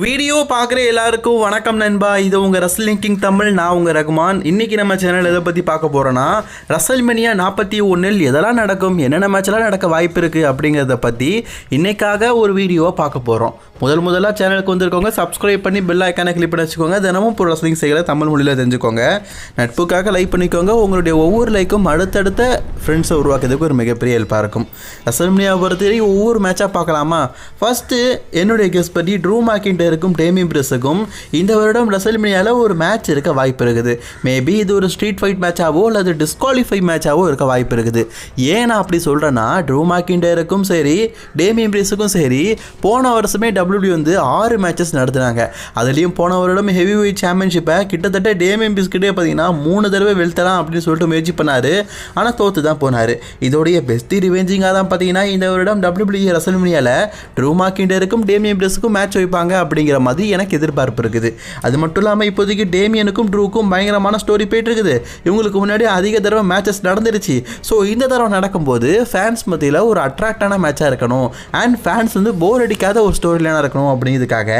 Video பார்க்குற எல்லாருக்கும் வணக்கம் நண்பா. இது உங்கள் ரசல் கிங் தமிழ் நான் உங்கள் ரகுமான். இன்றைக்கி நம்ம சேனல் எதை பற்றி பார்க்க போகிறோன்னா ரசல்மனியா நாற்பத்தி ஒன்றில் எதெல்லாம் நடக்கும் என்னென்ன மேட்செலாம் நடக்க வாய்ப்பு இருக்குது அப்படிங்கிறத பற்றி இன்றைக்காக ஒரு வீடியோவை பார்க்க போகிறோம் முதல் முதலாக சேனலுக்கு வந்திருக்கவங்க சப்ஸ்கிரைப் பண்ணி பெல் ஐக்கானை கிளிக் பண்ணி வச்சுக்கோங்க. தினமும் ஒரு ரசலிங் செய்கிற தமிழ் மொழியில் தெரிஞ்சுக்கோங்க. நட்புக்காக லைக் பண்ணிக்கோங்க. உங்களுடைய ஒவ்வொரு லைக்கும் அடுத்தடுத்த ஃப்ரெண்ட்ஸை உருவாக்குறதுக்கு ஒரு மிகப்பெரிய ஹெல்ப்பாக இருக்கும். ரசல் மணியாவை பொறுத்தவரை ஒவ்வொரு மேட்சாக பார்க்கலாமா? ஃபஸ்ட்டு என்னுடைய கெஸ் பற்றி ட்ரூ மாக்கிண்டருக்கும் டேமி பிரஸுக்கும் இந்த வருடம் ரசல்மினியாவில் ஒரு மேட்ச் இருக்க வாய்ப்பு இருக்குது மேபி இது ஒரு ஸ்ட்ரீட் ஃபைட் மேட்சாவோ அல்லது டிஸ்குவாலிஃபை மேட்சாவோ இருக்க வாய்ப்பு இருக்குது ஏன் நான் அப்படி சொல்கிறேன்னா ட்ரூ மாக்கிண்டருக்கும் சரி டேமி பிரஸுக்கும் சரி போன வருஷமே டபிள்யூடி வந்து ஆறு மேட்சஸ் நடத்துனாங்க. அதுலேயும் போன வருடம் ஹெவி வெயிட் சாம்பியன்ஷிப்பை கிட்டத்தட்ட டேமியம் பிஸ்கிட்டே பார்த்தீங்கன்னா மூணு தடவை வெளுத்தலாம் அப்படின்னு சொல்லிட்டு முயற்சி பண்ணார். ஆனால் தோத்து தான் போனார். இதோடைய பெஸ்ட் ரிவெஞ்சிங்காக தான் பார்த்தீங்கன்னா இந்த வருடம் டபிள்யூபிள்யூ ரசல்மினியாவில் ட்ரூ மாக்கிண்டருக்கும் டேமியம் பிரஸுக்கும் மேட்ச் வைப்பாங்க அப்படிங்கிற மாதிரி எனக்கு எதிர்பார்ப்பு இருக்குது. அது மட்டும் இல்லாமல் இப்போதைக்கு டேமியனுக்கும் ட்ரூக்கும் பயங்கரமான ஸ்டோரி போயிட்டு இருக்குது. இவங்களுக்கு முன்னாடி அதிக தடவை மேட்சஸ் நடந்துருச்சு. ஸோ இந்த தடவை நடக்கும்போது ஃபேன்ஸ் மத்தியில் ஒரு அட்ராக்டான மேட்சாக இருக்கணும். அண்ட் ஃபேன்ஸ் வந்து போர் அடிக்காத ஒரு ஸ்டோரி லைனாக இருக்கணும் அப்படிங்கிறதுக்காக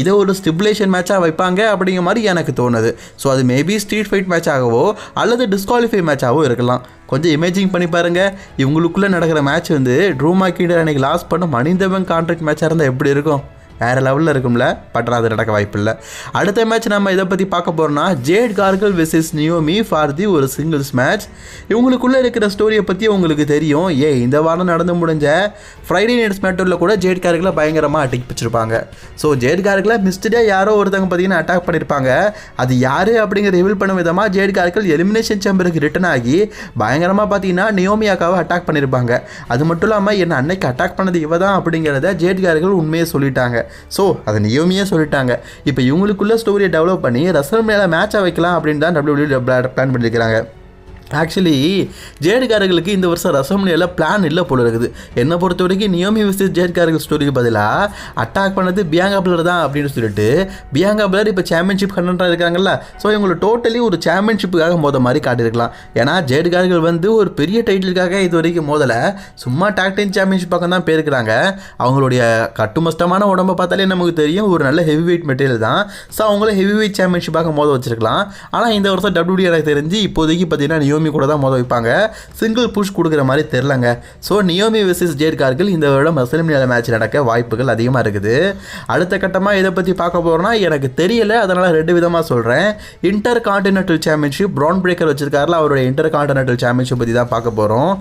இதை ஒரு ஸ்டிபுலேஷன் மேட்சாக வைப்பாங்க அப்படிங்கிற மாதிரி எனக்கு தோணுது. ஸோ அது மேபி ஸ்ட்ரீட் ஃபைட் மேட்சாகவோ அல்லது டிஸ்குவாலிஃபை மேட்சாகவோ இருக்கலாம். கொஞ்சம் இமேஜிங் பண்ணி பாருங்க. இவங்களுக்குள்ளே நடக்கிற மேட்ச் வந்து ட்ரூமா மாக்கிண்டர் அன்னைக்கு லாஸ் பண்ண மனிதவன் கான்ட்ராக்ட் மேட்சாக இருந்தால் எப்படி இருக்கும்? வேறு லெவலில் இருக்கும்ல? பட் அது நடக்க வாய்ப்பில்லை. அடுத்த மேட்ச் நம்ம இதை பற்றி பார்க்க போகிறோம்னா Jade Cargill versus Naomi for the ஒரு சிங்கிள்ஸ் மேட்ச் இவங்களுக்குள்ளே இருக்கிற ஸ்டோரியை பற்றி உங்களுக்கு தெரியும். ஏ இந்த வாரம் நடந்து முடிஞ்ச ஃப்ரைடே நைட்ஸ் மேட்டரில் கூட ஜேட் கார்களை பயங்கரமாக அட்டாக் பிடிச்சிருப்பாங்க. ஸோ ஜேட் கார்களை மிஸ்டே யாரோ ஒருத்தவங்க பார்த்தீங்கன்னா அட்டாக் பண்ணியிருப்பாங்க அது யார் அப்படிங்கிற ரிவீல் பண்ண விதமாக ஜேட் கார்கள் எலிமினேஷன் சேம்பருக்கு ரிட்டன் ஆகி பயங்கரமாக பார்த்தீங்கன்னா நியோமியாக்காவை அட்டாக் பண்ணியிருப்பாங்க அது மட்டும் இல்லாமல் என்ன அன்னைக்கு அட்டாக் பண்ணது இவ தான் அப்படிங்கிறத ஜேட் கார்கள் உண்மையை சொல்லிட்டாங்க. ஸோ அதை நியோமியே சொல்லிட்டாங்க. இப்போ இவங்களுக்குள்ள ஸ்டோரியை டெவலப் பண்ணி ரசல் மேலே மேட்சாக வைக்கலாம் அப்படின்னு தான் டபிள்யூ பிளான் பண்ணியிருக்கிறாங்க ஆக்சுவலி ஜேடுகாரர்களுக்கு இந்த வருஷம் ரசம்னியில் பிளான் இல்லை போல இருக்குது. என்னை பொறுத்த வரைக்கும் நியோமி விசிஸ் ஜேட்காரர்கள் ஸ்டோரிக்கு பதிலாக அட்டாக் பண்ணது பியாங்கா பிளர் தான் அப்படின்னு சொல்லிட்டு பியாங்கா பிளர் இப்போ சாம்பியன்ஷிப் கண்டன்ட்டாக இருக்காங்கல்ல ஸோ இவங்களை டோட்டலி ஒரு சாம்பியன்ஷிப்புக்காக மோத மாதிரி காட்டியிருக்கலாம். ஏன்னா ஜேடுகாரர்கள் வந்து ஒரு பெரிய டைட்டிலுக்காக இது வரைக்கும் மோதலை. சும்மா டாக்டைன் சாம்பியன்ஷிப் பக்கம் தான் போயிருக்கிறாங்க. அவங்களுடைய கட்டுமஸ்டமான உடம்பை பார்த்தாலே நமக்கு தெரியும் ஒரு நல்ல ஹெவி வெயிட் மெட்டீரியல் தான். ஸோ அவங்கள ஹெவி வெயிட் சாம்பியன்ஷிப்பாக மோத வச்சிருக்கலாம். ஆனால் இந்த வருஷம் டபிள்யூடி எனக்கு தெரிஞ்சு இப்போதைக்கு பார்த்தீங்கன்னா நியோமி கூட தான் மோத வைப்பாங்க சிங்கிள் புஷ் கொடுக்குற மாதிரி தெரிலங்க. So Naomi versus Jade Cargill இந்த வருடம் ரசல்மினியால மேட்ச் நடக்க வாய்ப்புகள் அதிகமாக இருக்குது. அடுத்த கட்டமாக இதை பற்றி பார்க்க போகிறோம்னா எனக்கு தெரியல. அதனால் ரெண்டு விதமாக சொல்கிறேன் inter continental championship Bron Breakker வச்சிருக்காருல அவருடைய இன்டர் கான்டினென்டல் சாம்பியன்ஷிப் பற்றி தான் பார்க்க போகிறோம்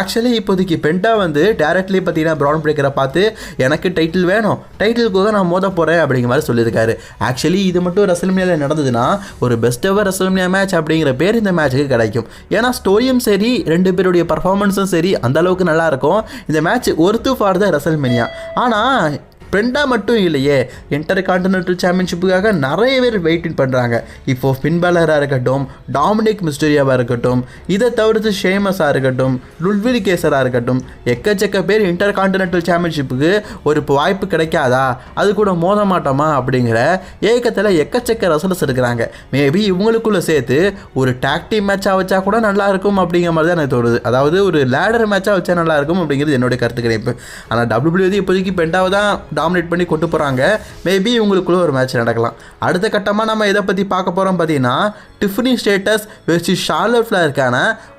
ஆக்சுவலி இப்போதைக்கு பென்டா வந்து டேரக்ட்லி பார்த்தீங்கன்னா ப்ரௌன் பிரேக்கரை பார்த்து எனக்கு டைட்டில் வேணும். டைட்டிலுக்காக நான் மோத போகிறேன் அப்படிங்கிற மாதிரி சொல்லியிருக்காரு. ஆக்சுவலி இது மட்டும் ரசல்மியாவில் நடந்ததுன்னா ஒரு பெஸ்ட் எவர் ரசல்மியா மேட்ச் அப்படிங்கிற பேர் இந்த மேட்ச்சுக்கு கிடைக்கும். ஏன்னா ஸ்டோரியும் சரி ரெண்டு பேருடைய பர்ஃபார்மன்ஸும் சரி அந்த அளவுக்கு நல்லா இருக்கும். இந்த match worth for the WrestleMania ஆனால் ஃப்ரெண்டாக மட்டும் இல்லையே இன்டர் கான்டினென்டல் சாம்பியன்ஷிப்புக்காக நிறைய பேர் வெயிட்டிங் பண்ணுறாங்க இப்போது ஃபின்பேலராக இருக்கட்டும் டாமினிக் மிஸ்டீரியாவாக இருக்கட்டும் இதை தவிர்த்து ஷேமஸாக இருக்கட்டும் லுல்வில் கேசராக இருக்கட்டும் எக்கச்சக்க பேர் இன்டர் கான்டினென்டல் சாம்பியன்ஷிப்புக்கு ஒரு வாய்ப்பு கிடைக்காதா? அது கூட மோத மாட்டோமா அப்படிங்கிற ஏக்கத்தில் எக்கச்சக்க ரசலஸ் இருக்கிறாங்க மேபி இவங்களுக்குள்ளே சேர்த்து ஒரு டாக் மேட்சாக வச்சா கூட நல்லா இருக்கும் அப்படிங்கிற மாதிரி தான் எனக்கு தோணுது. அதாவது ஒரு லேடர் மேட்சாக வச்சா நல்லா இருக்கும் அப்படிங்கிறது என்னுடைய கருத்து கிடைப்பு ஆனால் டபிள்யூபிள்யூ இப்போதைக்கு பெண்டாவை தான் டாமினேட் பண்ணி கொண்டு போகிறாங்க மேபி இவங்களுக்குள்ள ஒரு மேட்ச் நடக்கலாம். அடுத்த கட்டமாக நம்ம இதை பற்றி பார்க்க போகிறோம் பார்த்தீங்கன்னா டிஃபனி ஸ்டேட்டஸ் வெர்சி ஷார்லர் ஃப்ளருக்கான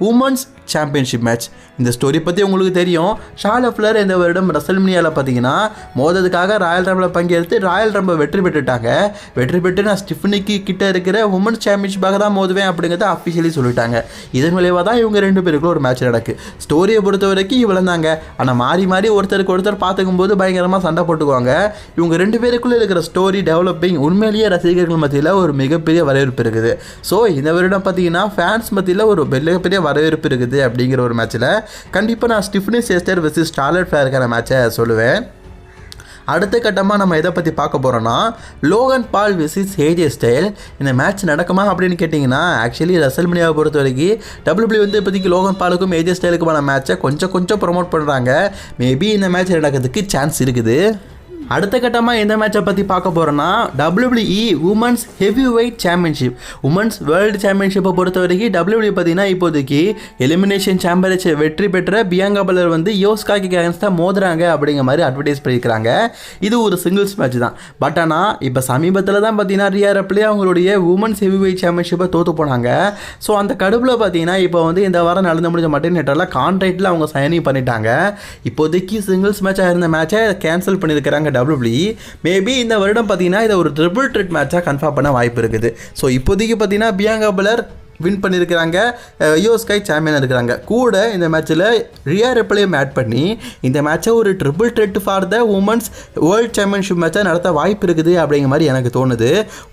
உமன்ஸ் சாம்பியன்ஷிப் மேட்ச் இந்த ஸ்டோரி பற்றி உங்களுக்கு தெரியும். ஷார்லட் ஃப்ளர் இந்த வருடம் ரசல்மினியாவில் பார்த்தீங்கன்னா மோததுக்காக ராயல் ரம்பில் பங்கேற்று ராயல் ரம்பை வெற்றி பெற்றுட்டாங்க. வெற்றி பெற்று நான் ஸ்டிஃபனிக்கு கிட்ட இருக்கிற உமன்ஸ் சாம்பியன்ஷிப்பாக தான் மோதுவேன் அப்படிங்கிறத அஃபிஷியலி சொல்லிட்டாங்க. இதன் விளைவாக தான் இவங்க ரெண்டு பேருக்குள்ள ஒரு மேட்ச் நடக்கு. ஸ்டோரியை பொறுத்த வரைக்கும் இவ்வளோந்தாங்க ஆனால் மாறி மாறி ஒருத்தருக்கு ஒருத்தர் பார்த்துக்கும் போது பயங்கரமாக சண்டை போட்டுக்குவாங்க. இவங்க ரெண்டு பேருக்குள்ளே இருக்கிற ஸ்டோரி டெவலப்பிங் உண்மையிலேயே ரசிகர்கள் மத்தியில் ஒரு மிகப்பெரிய வரவேற்பு இருக்குது. ஸோ இந்த வருடம் பார்த்தீங்கன்னா ஃபேன்ஸ் மத்தியில் ஒரு மிகப்பெரிய வரவேற்பு இருக்குது. அப்படிங்கிற ஒரு மேட்ச்சில் கண்டிப்பாக நான் ஸ்டிஃப்னி சேஸ்டர் வெர்சஸ் ஸ்டார்லட் ஃபேருக்கான மேட்சை சொல்லுவேன். அடுத்த கட்டமாக நம்ம எதை பற்றி பார்க்க போகிறோன்னா Logan Paul versus AJ Styles இந்த மேட்ச் நடக்குமா அப்படின்னு கேட்டிங்கன்னா ஆக்சுவலி ரசல்மனியாவை பொறுத்த வரைக்கும் டபிள்யூபிள்யூ வந்து இப்போதைக்கு லோகன் பாலுக்கும் ஏஜே ஸ்டைலுக்குமான மேட்சை கொஞ்சம் கொஞ்சம் ப்ரொமோட் பண்ணுறாங்க மேபி இந்த மேட்ச் நடக்கிறதுக்கு சான்ஸ் இருக்குது. அடுத்த கட்டமாக எந்த மேட்சை பற்றி பார்க்க போகிறோன்னா WWE women's heavyweight championship women's world சாம்பியன்ஷிப்பை பொறுத்த வரைக்கும் டபிள்யூபிள்இ பார்த்தீங்கன்னா இப்போதைக்கு எலிமினேஷன் சாம்பியன்ஷிப் வெற்றி பெற்ற பியாங்கா பலர் வந்து கேன்ஸ் தான் மோதுறாங்க அப்படிங்கிற மாதிரி அட்வர்டைஸ் பண்ணியிருக்கிறாங்க. இது ஒரு சிங்கிள்ஸ் மேட்ச் தான். பட் ஆனால் இப்போ சமீபத்தில் தான் பார்த்தீங்கன்னா ரியா ரெப்லே அவங்களுடைய உமன்ஸ் ஹெவி வெயிட் சாம்பியன்ஷிப்பை தோற்று போனாங்க. ஸோ அந்த கடுப்பில் பார்த்தீங்கன்னா இப்போ வந்து இந்த வாரம் நடந்து முடிஞ்ச மட்டும் நெட்டில் கான்ட்ராக்டில் அவங்க சைனிங் பண்ணிட்டாங்க. இப்போதைக்கு சிங்கிள்ஸ் மேட்சாக இருந்த மேட்சை கேன்சல் பண்ணியிருக்கிறாங்க டபிள்யூபிள்யூ மேபி இந்த வருடம் பார்த்தீங்கன்னா இதை ஒரு ட்ரிபிள் ட்ரிட் மேட்சாக கன்ஃபார்ம் பண்ண வாய்ப்பு இருக்குது. ஸோ இப்போதைக்கு பார்த்தீங்கன்னா பியாங்கா பலர் வின் பண்ணியிருக்கிறாங்க யோ ஸ்கை சாம்பியன் இருக்கிறாங்க. கூட இந்த மேட்ச்சில் ரியா ரெப்ளையும் ஆட் பண்ணி இந்த மேட்சை ஒரு triple threat for the women's world championship மேட்சை நடத்த வாய்ப்பு இருக்குது அப்படிங்கிற மாதிரி எனக்கு தோணுது.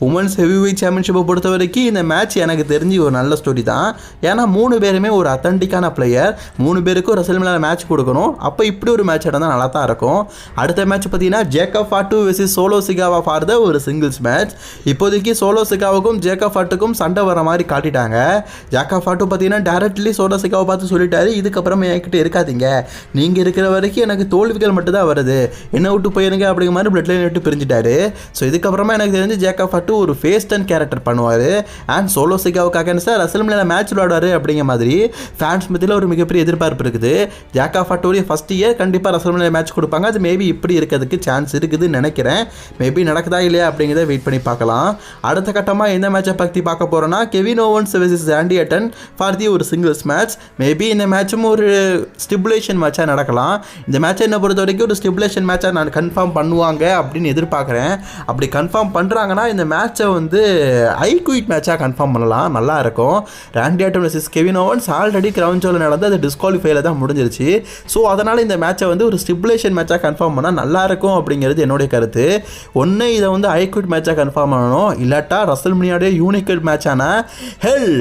உமன்ஸ் ஹெவி வெயிட் சாம்பியன்ஷிப்பை பொறுத்த வரைக்கும் இந்த மேட்ச் எனக்கு தெரிஞ்சு ஒரு நல்ல ஸ்டோரி தான். ஏன்னா மூணு பேருமே ஒரு அத்தன்டிக்கான பிளேயர் மூணு பேருக்கும் ரசல்மேல மேட்ச் கொடுக்கணும். அப்போ இப்படி ஒரு மேட்ச் நடந்தால் நல்லா தான் இருக்கும். அடுத்த மேட்ச் பார்த்தீங்கன்னா Jacob Fatu versus Solo Sikoa for the ஒரு சிங்கிள்ஸ் மேட்ச் இப்போதைக்கு சோலோ சிகாவுக்கும் ஜேக்கப் ஃபாட்டுக்கும் சண்டை வர மாதிரி காட்டிட்டாங்க. ஜாக்கா ஃபாட்டும் பார்த்தீங்கன்னா டேரக்ட்லி சோடாசிக்காவை பார்த்து சொல்லிட்டாரு. இதுக்கப்புறம் என்கிட்ட இருக்காதீங்க. நீங்கள் இருக்கிற வரைக்கும் எனக்கு தோல்விகள் மட்டும் தான் வருது. என்ன விட்டு போயிருங்க அப்படிங்கிற மாதிரி பிளட் லைன் விட்டு பிரிஞ்சுட்டாரு. ஸோ இதுக்கப்புறமா எனக்கு தெரிஞ்சு ஜேக்கா ஃபாட்டு ஒரு ஃபேஸ் டன் கேரக்டர் பண்ணுவார். அண்ட் சோலோ சிகாவுக்கு சார் ரசல்மில் மேட்ச் விளையாடுவார் அப்படிங்கிற மாதிரி ஃபேன்ஸ் மத்தியில் ஒரு மிகப்பெரிய எதிர்பார்ப்பு இருக்குது. ஜாக்கா ஃபாட்டோடைய ஃபஸ்ட் இயர் கண்டிப்பாக ரசல்மில் மேட்ச் கொடுப்பாங்க. அது மேபி இப்படி இருக்கிறதுக்கு சான்ஸ் இருக்குதுன்னு நினைக்கிறேன். மேபி நடக்குதா இல்லையா அப்படிங்கிறத வெயிட் பண்ணி பார்க்கலாம். அடுத்த கட்டமாக எந்த மேட்சை பற்றி பார்க்க போகிறோன்னா Kevin Owens versus Randy Orton for the ஒரு சிங்கிள்ஸ் மேட்ச் மேபி இந்த மேட்சும் ஒரு ஸ்டிபுலேஷன் மேட்சாக நடக்கலாம். இந்த மேட்சை என்ன பொறுத்த வரைக்கும் ஒரு ஸ்டிபுலேஷன் மேட்சாக நான் கன்ஃபார்ம் பண்ணுவாங்க அப்படின்னு எதிர்பார்க்குறேன். அப்படி கன்ஃபார்ம் பண்ணுறாங்கன்னா இந்த மேட்சை வந்து ஐ குயிட் மேட்சாக கன்ஃபார்ம் பண்ணலாம். நல்லா இருக்கும். Randy Orton versus Kevin Owens already ground ஷோவில் நடந்து அது டிஸ்குவாலிஃபைல தான் முடிஞ்சிருச்சு. ஸோ அதனால் இந்த மேட்சை வந்து ஒரு ஸ்டிபுலேஷன் மேட்சாக கன்ஃபார்ம் பண்ணால் நல்லா இருக்கும் அப்படிங்கிறது என்னுடைய கருத்து. ஒன்று இதை வந்து ஐ குயிட் மேட்சாக கன்ஃபார்ம் பண்ணணும். இல்லாட்டா ரசல் மினியோடைய யூனிக்கட் மேட்சான ஹெல்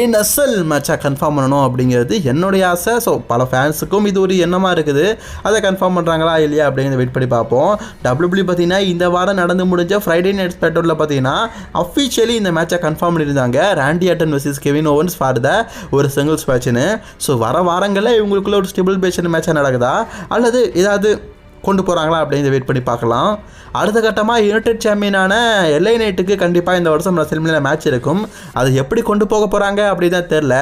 இன் அசல் மேட்சாக கன்ஃபார்ம் பண்ணணும் அப்படிங்கிறது என்னுடைய ஆசை. ஸோ பல ஃபேன்ஸுக்கும் இது ஒரு எண்ணமாக இருக்குது. அதை கன்ஃபார்ம் பண்ணுறாங்களா இல்லையா அப்படிங்கிறத வெயிட் பண்ணி பார்ப்போம். டபிள்யூபிள்யூ பார்த்தீங்கன்னா இந்த வாரம் நடந்து முடிஞ்ச ஃப்ரைடே நைட் ஸ்பெட்டோரில் பார்த்தீங்கன்னா அஃபிஷியலி இந்த மேட்சை கன்ஃபார்ம் பண்ணியிருந்தாங்க. Randy Orton versus Kevin Owens for the ஒரு சிங்கிள்ஸ் மேட்ச்னு ஸோ வர வாரங்களில் இவங்களுக்குள்ள ஒரு ஸ்டிபிள் பேஷன் மேட்சாக நடக்குதா? அல்லது ஏதாவது கொண்டு போகிறாங்களா அப்படின்னு வெயிட் பண்ணி பார்க்கலாம். அடுத்த கட்டமாக யுனைடெட் சாம்பியனான எல்ஐ நைட்டுக்கு கண்டிப்பாக இந்த வருஷம் ரசல்மில் மேட்ச் இருக்கும். அது எப்படி கொண்டு போக போகிறாங்க அப்படி தான் தெரில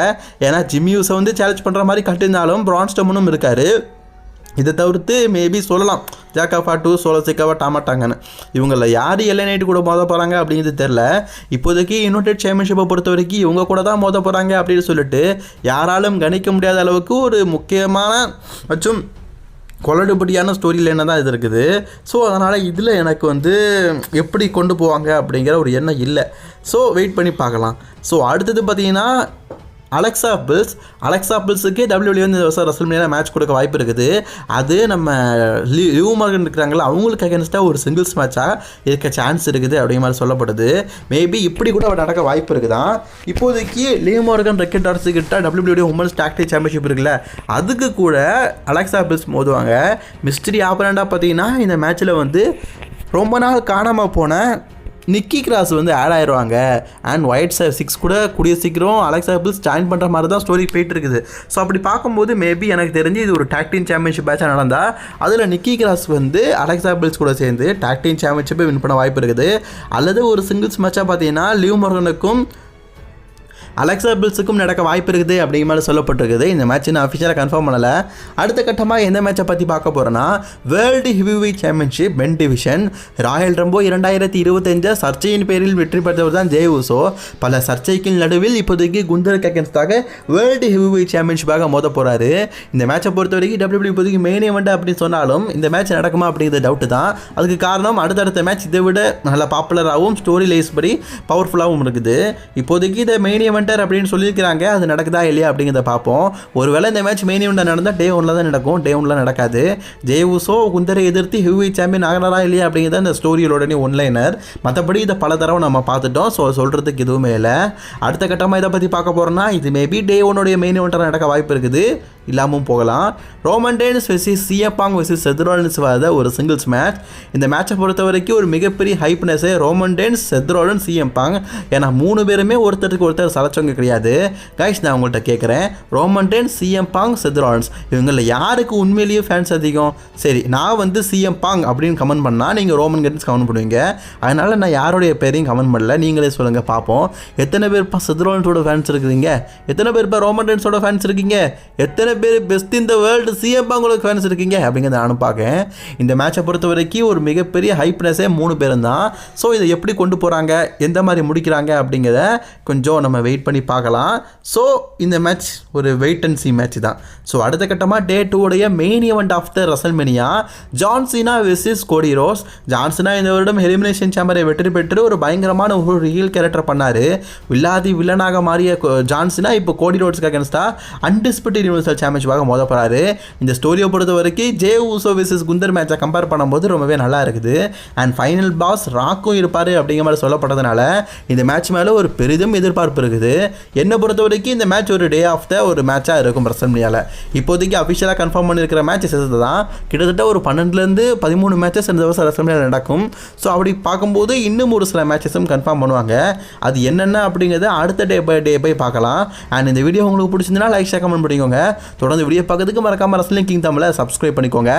ஏன்னா ஜிம்யூஸை வந்து சேலஞ்ச் பண்ணுற மாதிரி கட்டியிருந்தாலும் பிரான்ஸ்டமுனும் இருக்கார். இதை தவிர்த்து மேபி சொல்லலாம். ஜாக்கா டூ சோலோ சிக்காவா டாமாட்டாங்கன்னு இவங்களில் யார் எல்லை நைட்டு கூட மோத போகிறாங்க அப்படிங்கிறது தெரில இப்போதைக்கு யுனைடெட் சாம்பியன்ஷிப்பை பொறுத்த வரைக்கும் இவங்க கூட தான் மோத போகிறாங்க அப்படின்னு சொல்லிட்டு யாராலும் கணிக்க முடியாத அளவுக்கு ஒரு முக்கியமான மற்றும் கொலடுபடியான ஸ்டோரி லைனாக தான் இது இருக்குது? ஸோ அதனால் இதில் எனக்கு வந்து எப்படி கொண்டு போவாங்க அப்படிங்கிற ஒரு எண்ணம் இல்லை. ஸோ வெயிட் பண்ணி பார்க்கலாம். ஸோ அடுத்தது பார்த்தீங்கன்னா அலெக்சா பில்ஸ் அலெக்சா பில்ஸுக்கே டபிள்யூடி வந்து இந்த வருஷம் ரசல்மேனியா மேட்ச் கொடுக்க வாய்ப்பு இருக்குது. அது நம்ம லி லியூ மார்கன் இருக்கிறாங்களா அவங்களுக்கு அகேன்ஸ்டாக ஒரு சிங்கிள்ஸ் மேட்சாக இருக்க சான்ஸ் இருக்குது அப்படிங்கிற மாதிரி சொல்லப்படுது. மேபி இப்படி கூட நடக்க வாய்ப்பு இருக்குதான் இப்போதைக்கு லியூ மார்கன் ரெக்கெட் டார்ஸ் கிட்ட டபிள்யூடி உமன்ஸ் டாக்டிக் சாம்பியன்ஷிப் இருக்குல்ல அதுக்கு கூட அலெக்சா பில்ஸ் மோதுவாங்க. மிஸ்ட்ரி ஆப்பரண்டாக பார்த்தீங்கன்னா இந்த மேட்ச்சில் வந்து ரொம்ப நாள் காணாமல் போன நிக்கி கிராஸ் வந்து ஆட் ஆயிடுவாங்க அண்ட் ஒயிட் சிக்ஸ் கூட கூடிய சீக்கிரம் அலெக்சா பில்ஸ் ஜாயின் பண்ணுற மாதிரி தான் ஸ்டோரி போயிட்டு இருக்குது. ஸோ அப்படி பார்க்கும்போது மேபி எனக்கு தெரிஞ்சு இது ஒரு டாக்டின் சாம்பியன்ஷிப் மேட்சாக நடந்தால் அதில் நிக்கி கிராஸ் வந்து அலெக்சா பில்ஸ் கூட சேர்ந்து டாக்டின் சாம்பியன்ஷிப்பை வின் பண்ண வாய்ப்பு இருக்குது. அல்லது ஒரு சிங்கிள்ஸ் மேட்சாக பார்த்தீங்கன்னா லியூ மொர்கனுக்கும் அலெக்சா பில்ஸுக்கும் நடக்க வாய்ப்பு இருக்குது அப்படிங்கிற மாதிரி சொல்லப்பட்டிருக்குது. இந்த மேட்ச் நான் அஃபிஷியலாக கன்ஃபார்ம் பண்ணலை. அடுத்த கட்டமாக எந்த மேட்சை பற்றி பார்க்க போகிறேன்னா வேர்ல்டு ஹிவி சாம்பியன்ஷிப் பென் டிவிஷன் ராயல் ரம்போ இரண்டாயிரத்தி இருபத்தஞ்சு சர்ச்சையின் பேரில் வெற்றி பெற்றவர் தான் ஜெய் உசோ பல சர்ச்சைக்கு நடுவில் இப்போதைக்கு குந்தர் அகேன்ஸ்டாக வேர்ல்டு ஹிவி சாம்பியன்ஷிப்பாக மோத போகிறாரு இந்த மேட்சை பொறுத்த வரைக்கும் டபிள்யூ இப்போதைக்கு மெயின் ஈவெண்ட் அப்படின்னு சொன்னாலும் இந்த மேட்ச் நடக்குமா அப்படிங்கிற டவுட்டு தான். அதுக்கு காரணம் அடுத்தடுத்த மேட்ச் இதை விட நல்லா பாப்புலராகவும் ஸ்டோரி லைஸ் படி பவர்ஃபுல்லாகவும் இருக்குது. இப்போதைக்கு இதை மெயின் ஈவெண்ட் ஈவெண்டர் அப்படின்னு சொல்லியிருக்கிறாங்க. அது நடக்குதா இல்லையா அப்படிங்கிறத பார்ப்போம். ஒருவேளை இந்த மேட்ச் மெயின் ஈவெண்ட் நடந்தால் டே ஒன்ல தான் நடக்கும். டே ஒன்ல நடக்காது. ஜெயவுசோ குந்தரை எதிர்த்து ஹியூவி சாம்பியன் ஆகலாரா இல்லையா அப்படிங்கிறத அந்த ஸ்டோரியோடனே ஒன்லைனர் மற்றபடி இதை பல தடவை நம்ம பார்த்துட்டோம். ஸோ சொல்கிறதுக்கு எதுவுமே இல்லை. அடுத்த கட்டமாக இதை பற்றி பார்க்க போகிறோம்னா இது மேபி டே ஒன்னுடைய மெயின் ஈவெண்ட்டாக நடக்க வாய்ப்பு இருக்குது. இல்லாமல் போகலாம். Roman Reigns versus CM Punk versus Seth Rollins வாத ஒரு சிங்கிள்ஸ் மேட்ச் இந்த மேட்சை பொறுத்த வரைக்கும் ஒரு மிகப்பெரிய ஹைப்னஸ் Roman Reigns Seth Rollins CM Punk ஏன்னா மூணு பேருமே ஒருத்தருக்கு ஒருத்தர் சளைச்ச குறைச்சவங்க கிடையாது. கைஸ் நான் உங்கள்கிட்ட கேட்குறேன் ரோமன் டென் சிஎம் பாங் செத்ரான்ஸ் இவங்களில் யாருக்கு உண்மையிலேயே ஃபேன்ஸ் அதிகம்? சரி நான் வந்து சிஎம் பாங் அப்படின்னு கமெண்ட் பண்ணால் நீங்கள் ரோமன் கென்ஸ் கமெண்ட் பண்ணுவீங்க. அதனால் நான் யாருடைய பேரையும் கமெண்ட் பண்ணல. நீங்களே சொல்லுங்கள் பார்ப்போம் எத்தனை பேர் இப்போ செத்ரோன்ஸோட ஃபேன்ஸ் இருக்கிறீங்க? எத்தனை பேர் இப்போ ரோமன் டென்ஸோட ஃபேன்ஸ் இருக்கீங்க? எத்தனை பேர் பெஸ்ட் இந்த வேர்ல்டு சிஎம் பாங்கோட ஃபேன்ஸ் இருக்கீங்க? அப்படிங்கிறத நானும் பார்க்கேன் இந்த மேட்சை பொறுத்த வரைக்கும் ஒரு மிகப்பெரிய ஹைப்னஸே மூணு பேரும் தான் ஸோ இதை எப்படி கொண்டு போகிறாங்க எந்த மாதிரி முடிக்கிறாங்க? அப்படிங்கிறத கொஞ்சம் நம்ம வெயிட் வெயிட் பண்ணி பார்க்கலாம். ஸோ இந்த மேட்ச் ஒரு வெயிட் அண்ட் சி மேட்ச் தான். ஸோ அடுத்த கட்டமாக டே டூடைய main event of the WrestleMania John Cena versus Cody Rhodes John Cena இந்த வருடம் எலிமினேஷன் சேம்பரை வெற்றி பெற்று ஒரு பயங்கரமான ஒரு ஹீல் கேரக்டர் பண்ணார். வில்லாதி வில்லனாக மாறிய ஜான்சினா இப்போ கோடி ரோட்ஸ்க்கு அகேன்ஸ்டாக அன்டிஸ்பியூட்டட் யூனிவர்சல் சாம்பியன்ஷிப்பாக மோத போகிறாரு இந்த ஸ்டோரியை பொறுத்த வரைக்கும் ஜே ஊசோ விசிஸ் குந்தர் மேட்சை கம்பேர் பண்ணும்போது ரொம்பவே நல்லா இருக்குது. அண்ட் ஃபைனல் பாஸ் ராக்கும் இருப்பார் அப்படிங்கிற மாதிரி சொல்லப்பட்டதுனால இந்த மேட்ச் மேலே ஒரு பெரிதும் எதிர்பார்ப்பு இருக்குது. என்னை பொறுத்த வரைக்கும் இந்த மேட்ச் ஒரு டே ஆஃப் த ஒரு மேட்சாக இருக்கும் பிரசன்மியால் இப்போதைக்கு அஃபிஷியலாக கன்ஃபார்ம் பண்ணியிருக்கிற மேட்சஸ் சேர்த்து தான் கிட்டத்தட்ட ஒரு பன்னெண்டுலேருந்து பதிமூணு மேட்சஸ் இந்த வருஷம் ரசல்மியால் நடக்கும். ஸோ அப்படி பார்க்கும்போது இன்னும் ஒரு சில மேட்சஸும் கன்ஃபார்ம் பண்ணுவாங்க. அது என்னென்ன அப்படிங்கிறத அடுத்த டே பை டே போய் பார்க்கலாம். அண்ட் இந்த வீடியோ உங்களுக்கு பிடிச்சிருந்தனா லைக் ஷேர் கமெண்ட் பண்ணிக்கோங்க. தொடர்ந்து வீடியோ பார்க்கறதுக்கு மறக்காமல் ரசலிங் கிங் தமிழை சப்ஸ்கிரைப் பண்ணிக்கோங்க.